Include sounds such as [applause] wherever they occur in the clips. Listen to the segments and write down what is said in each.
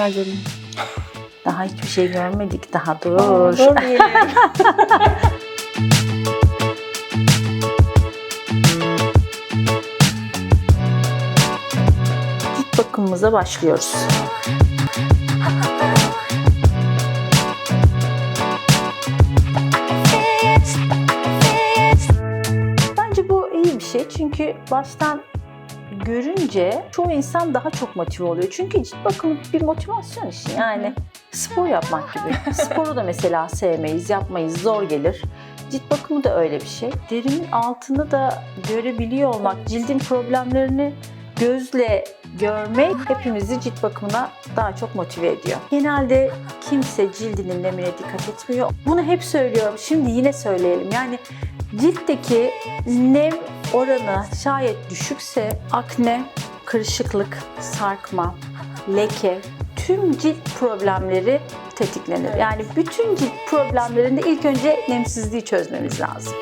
Gel canım. [laughs] Daha hiçbir şey görmedik. Daha dur. Dur diyelim. [laughs] Cilt bakımımıza başlıyoruz. Bence bu iyi bir şey çünkü baştan görünce çoğu insan daha çok motive oluyor. Çünkü cilt bakımı bir motivasyon işi yani spor yapmak gibi. Sporu da mesela sevmeyiz, yapmayız, zor gelir. Cilt bakımı da öyle bir şey. Derinin altını da görebiliyor olmak, cildin problemlerini gözle görmek hepimizi cilt bakımına daha çok motive ediyor. Genelde kimse cildinin nemine dikkat etmiyor. Bunu hep söylüyorum. Şimdi yine söyleyelim. Yani ciltteki nem oranı şayet düşükse akne, kırışıklık, sarkma, leke, tüm cilt problemleri tetiklenir. Yani bütün cilt problemlerinde ilk önce nemsizliği çözmemiz lazım.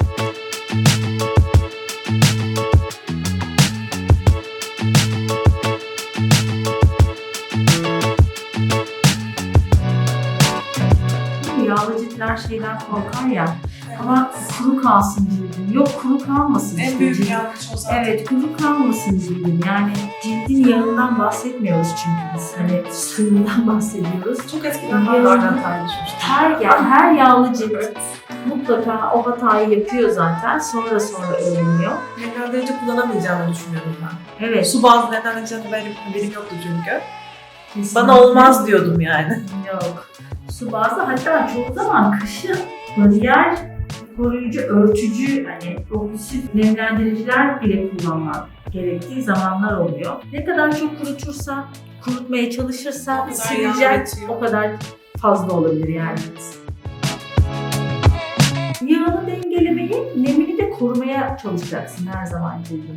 Şeyden korkar ya. Ama kuru kalsın cildin. Yok kuru kalmasın en büyük yanlış o zaten. Evet kuru kalmasın cildin. Yani cildin yağından bahsetmiyoruz çünkü biz. Hani suyundan [laughs] bahsediyoruz. Çok eskiden oradan tartışmıştım. Her, yani her yağlı cilt mutlaka o hatayı yapıyor zaten. Sonra sonra öğreniyor. Nemlendirici kullanamayacağımı düşünüyordum ben. Evet. Su bazlı nemlendiricinin benim haberim yoktu çünkü. kesinlikle. Bana olmaz diyordum yani. Yok. Su bazlı hatta çoğu zaman kışın bariyer koruyucu, örtücü hani progresif nemlendiriciler bile kullanmak gerektiği zamanlar oluyor. Ne kadar çok kurutursa, kurutmaya çalışırsa üretiyor. o kadar fazla olabilir yani. Yağını dengelemeyi, nemini de korumaya çalışacaksın her zaman cildin.